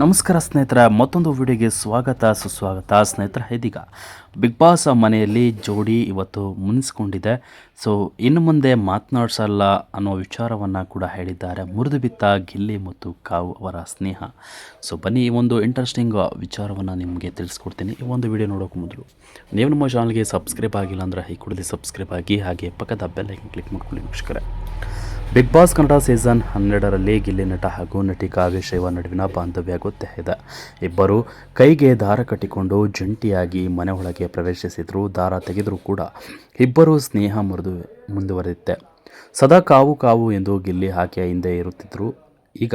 ನಮಸ್ಕಾರ ಸ್ನೇಹಿತರ, ಮತ್ತೊಂದು ವಿಡಿಯೋಗೆ ಸ್ವಾಗತ, ಸುಸ್ವಾಗತ ಸ್ನೇಹಿತರ ಇದೀಗ. ಬಿಗ್ ಬಾಸ್ ಮನೆಯಲ್ಲಿ ಜೋಡಿ ಇವತ್ತು ಮುನಿಸ್ಕೊಂಡಿದೆ. ಸೊ ಇನ್ನು ಮುಂದೆ ಮಾತನಾಡ್ಸಲ್ಲ ಅನ್ನೋ ವಿಚಾರವನ್ನು ಕೂಡ ಹೇಳಿದ್ದಾರೆ. ಮುರಿದು ಬಿತ್ತ ಗಿಲ್ಲಿ ಮತ್ತು ಕಾವು ಅವರ ಸ್ನೇಹ. ಸೊ ಬನ್ನಿ ಈ ಒಂದು ಇಂಟ್ರೆಸ್ಟಿಂಗ್ ವಿಚಾರವನ್ನು ನಿಮಗೆ ತಿಳಿಸ್ಕೊಡ್ತೀನಿ. ಈ ಒಂದು ವಿಡಿಯೋ ನೋಡೋಕೆ ಮೊದಲು, ನೀವು ನಮ್ಮ ಚಾನಲ್ಗೆ ಸಬ್ಸ್ಕ್ರೈಬ್ ಆಗಿಲ್ಲ ಅಂದರೆ ಈ ಕೂಡಲೇ ಸಬ್ಸ್ಕ್ರೈಬ್ ಆಗಿ ಹಾಗೆ ಪಕ್ಕದ ಬೆಲ್ಲೈಕನ್ ಕ್ಲಿಕ್ ಮಾಡ್ಕೊಳ್ಳಿ ನಮಸ್ಕಾರ ಬಿಗ್ ಬಾಸ್ ಕನ್ನಡ ಸೀಸನ್ ಹನ್ನೆರಡರಲ್ಲಿ ಗಿಲ್ಲಿ ನಟ ಹಾಗೂ ನಟಿ ಕಾವ್ಯ ಶೈವ ನಡುವಿನ ಬಾಂಧವ್ಯ ಗೊತ್ತೇ ಇದೆ ಇಬ್ಬರು ಕೈಗೆ ದಾರ ಕಟ್ಟಿಕೊಂಡು ಜಂಟಿಯಾಗಿ ಮನೆ ಒಳಗೆ ಪ್ರವೇಶಿಸಿದ್ರು ದಾರ ತೆಗೆದರೂ ಕೂಡ ಇಬ್ಬರು ಸ್ನೇಹ ಮುರಿದು ಮುಂದುವರೆದಿತ್ತೆ. ಸದಾ ಕಾವು ಕಾವು ಎಂದು ಗಿಲ್ಲಿ ಹಾಕಿಯ ಹಿಂದೆ ಇರುತ್ತಿದ್ದರು ಈಗ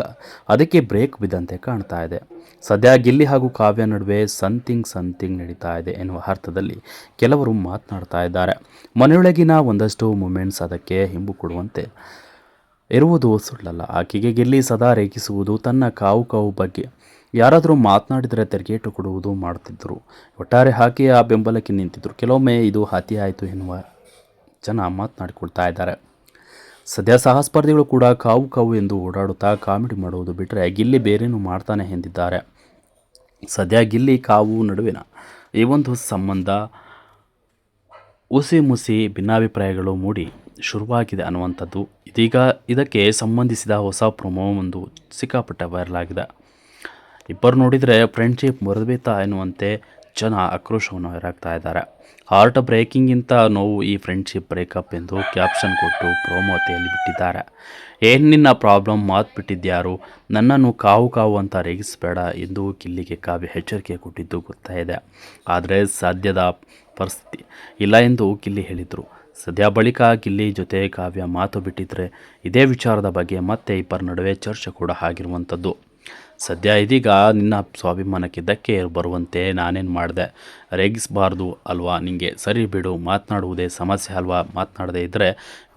ಅದಕ್ಕೆ ಬ್ರೇಕ್ ಬಿದ್ದಂತೆ ಕಾಣ್ತಾ ಇದೆ. ಸದ್ಯ ಗಿಲ್ಲಿ ಹಾಗೂ ಕಾವ್ಯ ನಡುವೆ ಸಂಥಿಂಗ್ ಸಂಥಿಂಗ್ ನಡೀತಾ ಇದೆ ಎನ್ನುವ ಅರ್ಥದಲ್ಲಿ ಕೆಲವರು ಮಾತನಾಡ್ತಾ ಇದ್ದಾರೆ. ಮನೆಯೊಳಗಿನ ಒಂದಷ್ಟು ಮೂಮೆಂಟ್ಸ್ ಅದಕ್ಕೆ ಹಿಂಬು ಕೊಡುವಂತೆ ಇರುವುದು ಸುಳ್ಳಲ್ಲ. ಆಕೆಗೆ ಗೆಲ್ಲಿ ಸದಾ ರೇಖಿಸುವುದು ತನ್ನ ಕಾವು ಕಾವು ಬಗ್ಗೆ. ಯಾರಾದರೂ ಮಾತನಾಡಿದರೆ ತೆರಗೇಟು ಕೊಡುವುದು ಮಾಡುತ್ತಿದ್ದರು ಒಟ್ಟಾರೆ ಆ ಬೆಂಬಲಕ್ಕೆ ನಿಂತಿದ್ದರು ಕೆಲವೊಮ್ಮೆ ಇದು ಹತಿಯಾಯಿತು ಎನ್ನುವ ಜನ ಮಾತನಾಡಿಕೊಳ್ತಾ ಇದ್ದಾರೆ. ಸದ್ಯ ಸಹ ಸ್ಪರ್ಧಿಗಳು ಕೂಡ ಕಾವು ಕಾವು ಎಂದು ಓಡಾಡುತ್ತಾ ಕಾಮಿಡಿ ಮಾಡುವುದು ಬಿಟ್ಟರೆ ಗಿಲ್ಲಿ ಬೇರೇನು ಮಾಡ್ತಾನೆ ಎಂದಿದ್ದಾರೆ. ಸದ್ಯ ಗಿಲ್ಲಿ ಕಾವು ನಡುವಿನ ಈ ಒಂದು ಸಂಬಂಧ ಉಸಿ ಮುಸಿ ಭಿನ್ನಾಭಿಪ್ರಾಯಗಳು ಮೂಡಿ ಶುರುವಾಗಿದೆ ಅನ್ನುವಂಥದ್ದು. ಇದೀಗ ಇದಕ್ಕೆ ಸಂಬಂಧಿಸಿದ ಹೊಸ ಪ್ರೊಮೋ ಒಂದು ಸಿಕ್ಕಾಪಟ್ಟೆ ವೈರಲ್ ಆಗಿದೆ. ಇಬ್ಬರು ನೋಡಿದರೆ ಫ್ರೆಂಡ್ಶಿಪ್ ಮುರಿದ್ಬೇತಾ ಎನ್ನುವಂತೆ ಜನ ಆಕ್ರೋಶವನ್ನು ಹೊರಾಗ್ತಾ ಇದ್ದಾರೆ. ಹಾರ್ಟ್ ಬ್ರೇಕಿಂಗಿಂತ ನೋವು ಈ ಫ್ರೆಂಡ್ಶಿಪ್ ಬ್ರೇಕಪ್ ಎಂದು ಕ್ಯಾಪ್ಷನ್ ಕೊಟ್ಟು ಪ್ರೋಮೋತೆಯಲ್ಲಿ ಬಿಟ್ಟಿದ್ದಾರೆ. ಏನು ನಿನ್ನ ಪ್ರಾಬ್ಲಮ್ ಮಾತು ಬಿಟ್ಟಿದ್ಯಾರು? ನನ್ನನ್ನು ಕಾವು ಕಾವು ಅಂತ ರೇಗಿಸಬೇಡ ಎಂದು ಕಿಲ್ಲಿಗೆ ಕಾವ್ಯ ಎಚ್ಚರಿಕೆ ಕೊಟ್ಟಿದ್ದು ಗೊತ್ತಾಯಿದೆ ಆದರೆ ಸಾಧ್ಯದ ಪರಿಸ್ಥಿತಿ ಇಲ್ಲ ಎಂದು ಕಿಲ್ಲಿ ಹೇಳಿದರು. ಸದ್ಯ ಬಳಿಕ ಗಿಲ್ಲಿ ಜೊತೆ ಕಾವ್ಯ ಮಾತು ಬಿಟ್ಟಿದ್ರೆ ಇದೇ ವಿಚಾರದ ಬಗ್ಗೆ ಮತ್ತೆ ಇಬ್ಬರ ನಡುವೆ ಚರ್ಚೆ ಕೂಡ ಆಗಿರುವಂಥದ್ದು. ಸದ್ಯ ಇದೀಗ ನಿನ್ನ ಸ್ವಾಭಿಮಾನಕ್ಕೆ ಧಕ್ಕೆ ಬರುವಂತೆ ನಾನೇನು ಮಾಡಿದೆ? ರೇಗಿಸಬಾರ್ದು ಅಲ್ವಾ? ನಿಮಗೆ ಸರಿ ಬಿಡು, ಮಾತನಾಡುವುದೇ ಸಮಸ್ಯೆ ಅಲ್ವಾ? ಮಾತನಾಡದೇ ಇದ್ದರೆ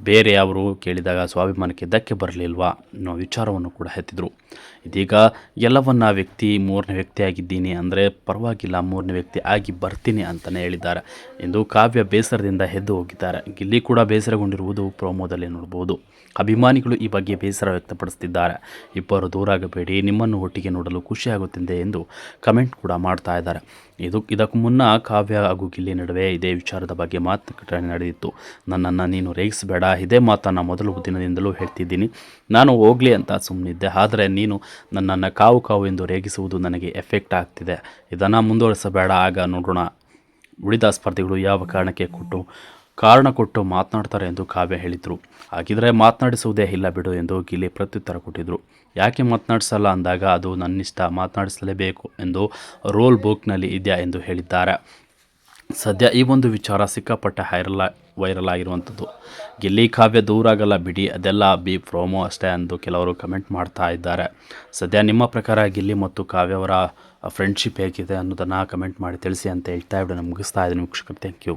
ಬೇರೆ ಅವರು ಕೇಳಿದಾಗ ಸ್ವಾಭಿಮಾನಕ್ಕೆ ಧಕ್ಕೆ ಬರಲಿಲ್ವಾ? ಅನ್ನೋ ವಿಚಾರವನ್ನು ಕೂಡ ಹೆತ್ತಿದ್ರು ಇದೀಗ ಎಲ್ಲವನ್ನ ವ್ಯಕ್ತಿ ಮೂರನೇ ವ್ಯಕ್ತಿಯಾಗಿದ್ದೀನಿ ಅಂದರೆ ಪರವಾಗಿಲ್ಲ, ಮೂರನೇ ವ್ಯಕ್ತಿ ಆಗಿ ಬರ್ತೀನಿ ಅಂತಲೇ ಹೇಳಿದ್ದಾರೆ. ಎಂದು ಕಾವ್ಯ ಬೇಸರದಿಂದ ಎದ್ದು ಹೋಗಿದ್ದಾರೆ. ಗಿಲ್ಲಿ ಕೂಡ ಬೇಸರಗೊಂಡಿರುವುದು ಪ್ರೋಮೋದಲ್ಲಿ ನೋಡ್ಬೋದು. ಅಭಿಮಾನಿಗಳು ಈ ಬಗ್ಗೆ ಬೇಸರ ವ್ಯಕ್ತಪಡಿಸುತ್ತಿದ್ದಾರೆ ಇಬ್ಬರು ದೂರಾಗಬೇಡಿ ನಿಮ್ಮನ್ನು ಒಟ್ಟಿಗೆ ನೋಡಲು ಖುಷಿಯಾಗುತ್ತಿದೆ ಎಂದು ಕಮೆಂಟ್ ಕೂಡ ಮಾಡ್ತಾ ಇದ್ದಾರೆ. ಇದು ಇದಕ್ಕೂ ಮುನ್ನ ಕಾವ್ಯ ಹಾಗೂ ಗಿಲ್ಲಿ ನಡುವೆ ಇದೇ ವಿಚಾರದ ಬಗ್ಗೆ ಮಾತುಕತೆ ನಡೆದಿತ್ತು. ನನ್ನನ್ನು ನೀನು ರೇಗಿಸಬೇಡ, ಇದೇ ಮಾತನ್ನು ಮೊದಲು ದಿನದಿಂದಲೂ ಹೇಳ್ತಿದ್ದೀನಿ. ನಾನು ಹೋಗಲಿ ಅಂತ ಸುಮ್ಮನಿದ್ದೆ ಆದರೆ ನೀನು ನನ್ನನ್ನು ಕಾವು ಕಾವು ಎಂದು ರೇಗಿಸುವುದು ನನಗೆ ಎಫೆಕ್ಟ್ ಆಗ್ತಿದೆ. ಇದನ್ನು ಮುಂದುವರಿಸಬೇಡ, ಆಗ ನೋಡೋಣ. ಉಳಿದ ಸ್ಪರ್ಧಿಗಳು ಯಾವ ಕಾರಣಕ್ಕೆ ಕೊಟ್ಟು ಕಾರಣ ಕೊಟ್ಟು ಮಾತನಾಡ್ತಾರೆ ಎಂದು ಕಾವ್ಯ ಹೇಳಿದರು. ಹಾಗಿದ್ರೆ ಮಾತನಾಡಿಸುವುದೇ ಇಲ್ಲ ಬಿಡು ಎಂದು ಗಿಲ್ಲಿ ಪ್ರತ್ಯುತ್ತರ ಕೊಟ್ಟಿದ್ರು. ಯಾಕೆ ಮಾತನಾಡಿಸಲ್ಲ ಅಂದಾಗ ಅದು ನನ್ನಿಷ್ಟ ಮಾತನಾಡಿಸಲೇಬೇಕು ಎಂದು ರೋಲ್ ಬುಕ್ನಲ್ಲಿ ಇದೆಯಾ ಎಂದು ಹೇಳಿದ್ದಾರೆ. ಸದ್ಯ ಈ ಒಂದು ವಿಚಾರ ಸಿಕ್ಕಾಪಟ್ಟೆ ಹೈರಲ್, ವೈರಲ್ ಆಗಿರುವಂಥದ್ದು. ಗಿಲ್ಲಿ ಕಾವ್ಯ ದೂರಾಗಲ್ಲ ಬಿಡಿ, ಅದೆಲ್ಲ ಬಿ ಪ್ರೋಮೋ ಅಷ್ಟೇ ಎಂದು ಕೆಲವರು ಕಮೆಂಟ್ ಮಾಡ್ತಾ ಇದ್ದಾರೆ. ಸದ್ಯ ನಿಮ್ಮ ಪ್ರಕಾರ ಗಿಲ್ಲಿ ಮತ್ತು ಕಾವ್ಯವರ ಫ್ರೆಂಡ್ಶಿಪ್ ಹೇಗಿದೆ ಅನ್ನೋದನ್ನು ಕಮೆಂಟ್ ಮಾಡಿ ತಿಳಿಸಿ ಅಂತ ಹೇಳ್ತಾ ಇവിടെ ಮುಗಿಸ್ತಾ ಇದ್ದೀನಿ ವೀಕ್ಷಕರು. Thank you